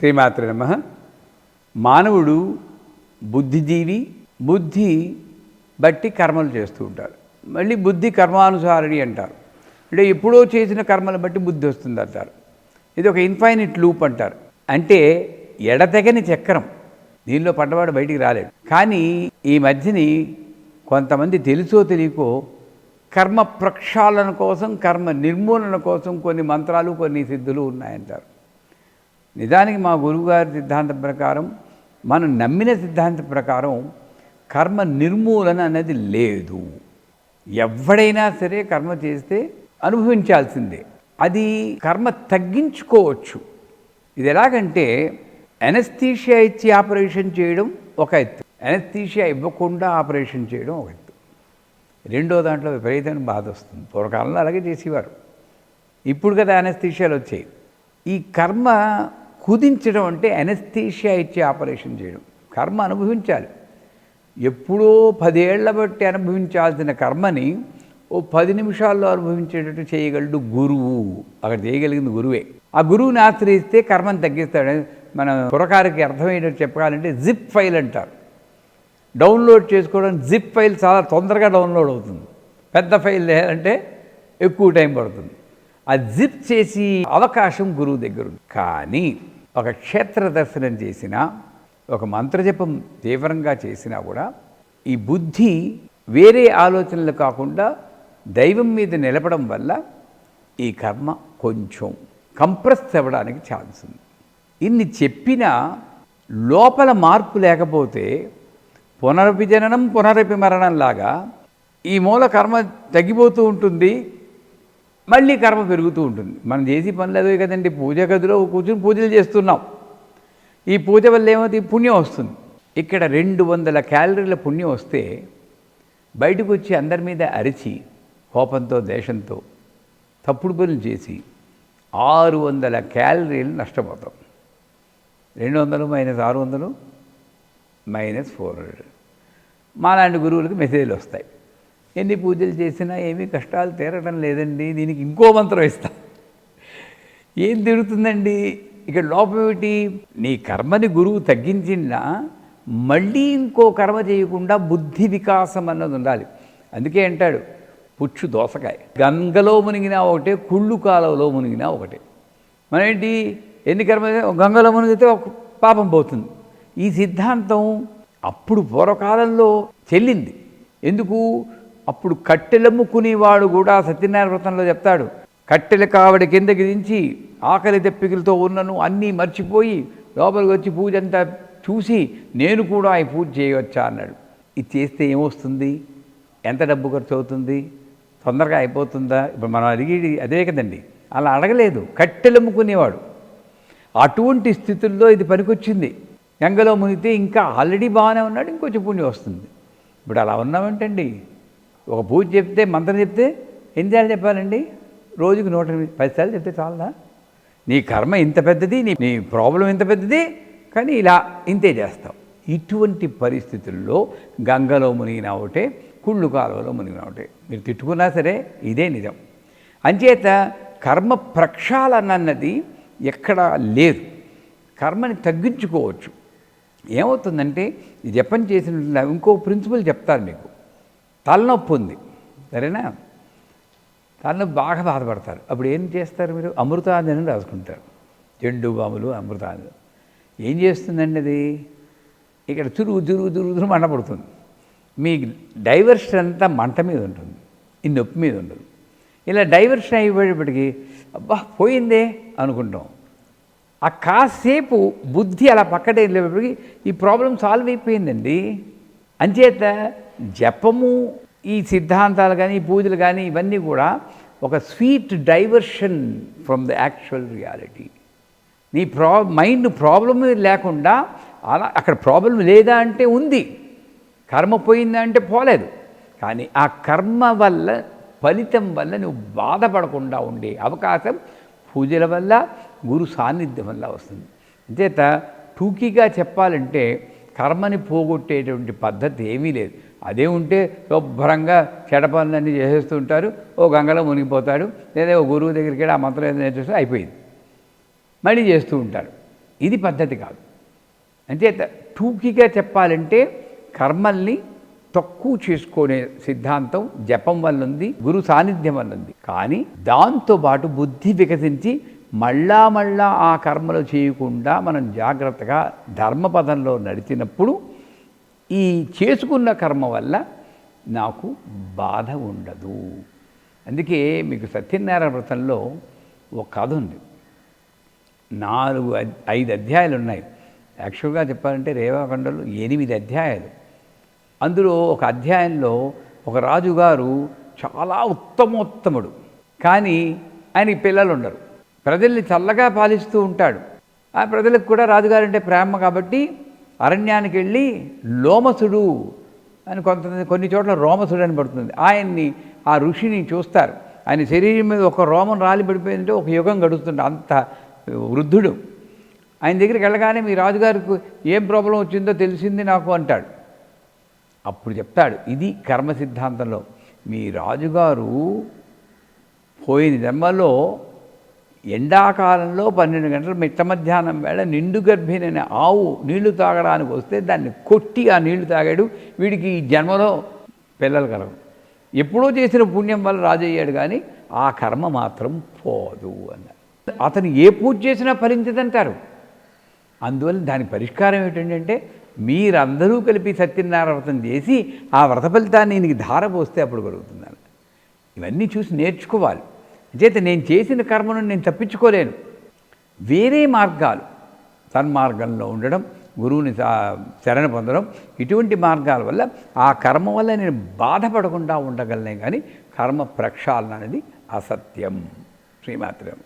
శ్రీమాతృ నమ. మానవుడు బుద్ధిజీవి బుద్ధి బట్టి కర్మలు చేస్తూ ఉంటారు మళ్ళీ బుద్ధి కర్మానుసారిణి అంటారు. అంటే ఎప్పుడో చేసిన కర్మలు బట్టి బుద్ధి వస్తుంది అంటారు. ఇది ఒక ఇన్ఫైనిట్ లూప్ అంటారు. అంటే ఎడతెగని చక్రం. దీనిలో పడ్డవాడు బయటికి రాలేడు. కానీ ఈ మధ్యని కొంతమంది తెలుసో తెలియకో కర్మ ప్రక్షాళన కోసం కర్మ నిర్మూలన కోసం కొన్ని మంత్రాలు కొన్ని సిద్ధులు ఉన్నాయంటారు. నిజానికి మా గురువుగారి సిద్ధాంతం ప్రకారం మనం నమ్మిన సిద్ధాంతం ప్రకారం కర్మ నిర్మూలన అనేది లేదు. ఎవడైనా సరే కర్మ చేస్తే అనుభవించాల్సిందే. అది కర్మ తగ్గించుకోవచ్చు. ఇది ఎలాగంటే ఎనస్థీషియా ఇచ్చి ఆపరేషన్ చేయడం ఒక ఎత్తు. ఎనస్థీషియా ఇవ్వకుండా ఆపరేషన్ చేయడం ఒక ఎత్తు. రెండో దాంట్లో విపరీతమైన బాధ వస్తుంది. పూర్వకాలంలో అలాగే చేసేవారు. ఇప్పుడు కదా ఎనస్థీషియాలు వచ్చాయి. ఈ కర్మ కుదించడం అంటే ఎనస్థీషియా ఇచ్చి ఆపరేషన్ చేయడం. కర్మ అనుభవించాలి. ఎప్పుడో పదేళ్ళ బట్టి అనుభవించాల్సిన కర్మని ఓ పది నిమిషాల్లో అనుభవించేటట్టు చేయగలడు గురువు. అక్కడ చేయగలిగింది గురువే. ఆ గురువుని ఆశ్రయిస్తే కర్మను తగ్గిస్తాడు. మన పురకారికి అర్థమయ్యేటట్టు చెప్పాలంటే జిప్ ఫైల్ అంటారు. డౌన్లోడ్ చేసుకోవడం జిప్ ఫైల్ చాలా తొందరగా డౌన్లోడ్ అవుతుంది. పెద్ద ఫైల్ లేదంటే ఎక్కువ టైం పడుతుంది. ఆ జిప్ చేసి అవకాశం గురువు దగ్గర ఉంది. కానీ ఒక క్షేత్ర దర్శనం చేసినా ఒక మంత్రజపం తీవ్రంగా చేసినా కూడా ఈ బుద్ధి వేరే ఆలోచనలు కాకుండా దైవం మీద నిలపడం వల్ల ఈ కర్మ కొంచెం కంప్రెస్ అవ్వడానికి ఛాన్స్ ఉంది. ఇన్ని చెప్పినా లోపల మార్పు లేకపోతే పునరపి జననం మరణం లాగా ఈ మూల కర్మ తగ్గిపోతూ ఉంటుంది. మళ్ళీ కర్మ పెరుగుతూ ఉంటుంది. మనం చేసి పనులు అదే కదండి. పూజ గదిలో కూర్చుని పూజలు చేస్తున్నాం. ఈ పూజ వల్ల ఏమవుతుంది? పుణ్యం వస్తుంది. ఇక్కడ రెండు వందల క్యాలరీల పుణ్యం వస్తే బయటకు వచ్చి అందరి మీద అరిచి కోపంతో దేశంతో తప్పుడు పనులు చేసి ఆరు వందల క్యాలరీలు నష్టపోతాం. రెండు వందలు మైనస్ ఆరు వందలు మైనస్ ఫోర్ హండ్రెడ్. మాలాంటి గురువులకు మెసేజ్లు వస్తాయి. ఎన్ని పూజలు చేసినా ఏమీ కష్టాలు తీరడం లేదండి. దీనికి ఇంకో మంత్రం ఇస్తా. ఏం తిరుగుతుందండి? ఇక్కడ లోపమేమిటి నీ కర్మని గురువు తగ్గించినా మళ్ళీ ఇంకో కర్మ చేయకుండా బుద్ధి వికాసం అన్నది ఉండాలి. అందుకే అంటాడు పుచ్చు దోసకాయ. గంగలో మునిగినా ఒకటే కుళ్ళు కాలంలో మునిగినా ఒకటే. మనం ఏంటి ఎన్ని కర్మ గంగలో మునిగితే ఒక పాపం పోతుంది. ఈ సిద్ధాంతం అప్పుడు పూర్వకాలంలో చెల్లింది. ఎందుకు? అప్పుడు కట్టెలమ్ముకునేవాడు కూడా సత్యనారాయణ వ్రతంలో చెప్తాడు. కట్టెల కావడి కిందకి దించి ఆకలి తెప్పికలతో ఉన్నను అన్నీ మర్చిపోయి లోపలికి వచ్చి పూజ అంతా చూసి నేను కూడా ఈ పూజ చేయవచ్చా అన్నాడు. ఇది చేస్తే ఏమొస్తుంది? ఎంత డబ్బు ఖర్చు అవుతుంది? తొందరగా అయిపోతుందా? ఇప్పుడు మనం అడిగేది అదే కదండి. అలా అడగలేదు. కట్టెలమ్ముకునేవాడు అటువంటి స్థితుల్లో ఇది పనికొచ్చింది. గంగలో మునిగితే ఇంకా ఆల్రెడీ బాగానే ఉన్నాడు ఇంకొంచెం పుణ్యం వస్తుంది. ఇప్పుడు అలా ఉన్నామంటండి. ఒక పూజ చెప్తే మంత్రం చెప్తే ఎన్నిసార్లు చెప్పాలండి? రోజుకి నూట ఎనిమిది పది సార్లు చెప్తే చాలదా నీ కర్మ ఇంత పెద్దది నీ నీ ప్రాబ్లం ఇంత పెద్దది కానీ ఇలా ఇంతే చేస్తావు. ఇటువంటి పరిస్థితుల్లో గంగలో మునిగిన ఒకటే కుళ్ళు కాలువలో మునిగిన ఒకటే. మీరు తిట్టుకున్నా సరే ఇదే నిజం. అంచేత కర్మ ప్రక్షాళన అన్నది ఎక్కడా లేదు. కర్మని తగ్గించుకోవచ్చు. ఏమవుతుందంటే ఈ జపం చేసిన ఇంకో ప్రిన్సిపల్ చెప్తారు మీకు. తలనొప్పి ఉంది. సరేనా? తలనొప్పి బాగా బాధపడతారు. అప్పుడు ఏం చేస్తారు మీరు? అమృతాంజనం రాసుకుంటారు. జెండు బాములు అమృతాంజనం. ఏం చేస్తుందండి అది? ఇక్కడ చురుగు చురుగు చురుగు చురుగు మంట పడుతుంది. మీ డైవర్షన్ అంతా మంట మీద ఉంటుంది. ఈ నొప్పి మీద ఉండదు ఇలా డైవర్షన్ అయిపోయేటప్పటికి అబ్బా పోయిందే అనుకుంటాం. ఆ కాసేపు బుద్ధి అలా పక్కన వెళ్ళేటప్పటికి ఈ ప్రాబ్లం సాల్వ్ అయిపోయిందండి. అంచేత జపము ఈ సిద్ధాంతాలు కానీ పూజలు కానీ ఇవన్నీ కూడా ఒక sweet diversion from the actual reality. నీ ప్రా మైండ్ ప్రాబ్లం లేకుండా అలా అక్కడ ప్రాబ్లం లేదా అంటే ఉంది. కర్మ పోయిందా అంటే పోలేదు. కానీ ఆ కర్మ వల్ల ఫలితం వల్ల నువ్వు బాధపడకుండా ఉండే అవకాశం పూజల వల్ల గురు సాన్నిధ్యం వల్ల వస్తుంది. అంచేత టూకీగా చెప్పాలంటే కర్మని పోగొట్టేటువంటి పద్ధతి ఏమీ లేదు. అదే ఉంటే శుభ్రంగా చెడ పనులన్నీ చేసేస్తూ ఉంటారు ఓ గంగలో మునిగిపోతాడు లేదా ఓ గురువు దగ్గరికి వెళ్ళి ఆ మంత్రం ఏదో నేర్చేస్తే అయిపోయింది. మళ్ళీ చేస్తూ ఉంటాడు ఇది పద్ధతి కాదు. అంతే టూకీగా చెప్పాలంటే కర్మల్ని తక్కువ చేసుకునే సిద్ధాంతం జపం వల్ల ఉంది గురు సాన్నిధ్యం వల్ల ఉంది. కానీ దాంతోపాటు బుద్ధి వికసించి మళ్ళా మళ్ళా ఆ కర్మలు చేయకుండా మనం జాగ్రత్తగా ధర్మపదంలో నడిచినప్పుడు ఈ చేసుకున్న కర్మ వల్ల నాకు బాధ ఉండదు. అందుకే మీకు సత్యనారాయణ వ్రతంలో ఒక కథ ఉంది. నాలుగు అద్- ఐదు అధ్యాయాలు ఉన్నాయి. యాక్చువల్గా చెప్పాలంటే రేవాకొండలు ఎనిమిది అధ్యాయాలు. అందులో ఒక అధ్యాయంలో ఒక రాజుగారు చాలా ఉత్తమోత్తముడు. కానీ ఆయన పిల్లలు ఉండరు ప్రజల్ని చల్లగా పాలిస్తూ ఉంటాడు. ఆ ప్రజలకు కూడా రాజుగారంటే ప్రేమ కాబట్టి అరణ్యానికి వెళ్ళి లోమసుడు అని కొంత కొన్ని చోట్ల రోమసుడు అని పడుతుంది. ఆయన్ని ఆ ఋషిని చూస్తారు. ఆయన శరీరం మీద ఒక రోమం రాలి పడిపోయిందంటే ఒక యుగం గడుస్తుంది. అంత వృద్ధుడు. ఆయన దగ్గరికి వెళ్ళగానే మీ రాజుగారికి ఏం ప్రాబ్లం వచ్చిందో తెలిసింది నాకు అంటాడు. అప్పుడు చెప్తాడు ఇది కర్మ సిద్ధాంతంలో. మీ రాజుగారు పోయిన జన్మలో ఎండాకాలంలో పన్నెండు గంటల మిట్ట మధ్యాహ్నం వేళ నిండు గర్భిణైన ఆవు నీళ్ళు తాగడానికి వస్తే దాన్ని కొట్టి ఆ నీళ్ళు తాగాడు. వీడికి ఈ జన్మలో పిల్లలు కలవు. ఎప్పుడో చేసిన పుణ్యం వల్ల రాజయ్యాడు కానీ ఆ కర్మ మాత్రం పోదు అన్నారు అతను ఏ పూజ చేసినా ఫలించదంటారు అందువల్ల దాని పరిష్కారం ఏంటంటే మీరందరూ కలిపి సత్యనారాయణ వ్రతం చేసి ఆ వ్రత ఫలితాన్ని ఈయనకి ధార పోస్తే అప్పుడు కలుగుతుందని ఇవన్నీ చూసి నేర్చుకోవాలి. చేత నేను చేసిన కర్మను నేను తప్పించుకోలేను. వేరే మార్గాలు సన్మార్గంలో ఉండడం గురువుని శరణ పొందడం ఇటువంటి మార్గాల వల్ల ఆ కర్మ వల్ల నేను బాధపడకుండా ఉండగలనే కానీ కర్మ ప్రక్షాళన అనేది అసత్యం. శ్రీమాత్రం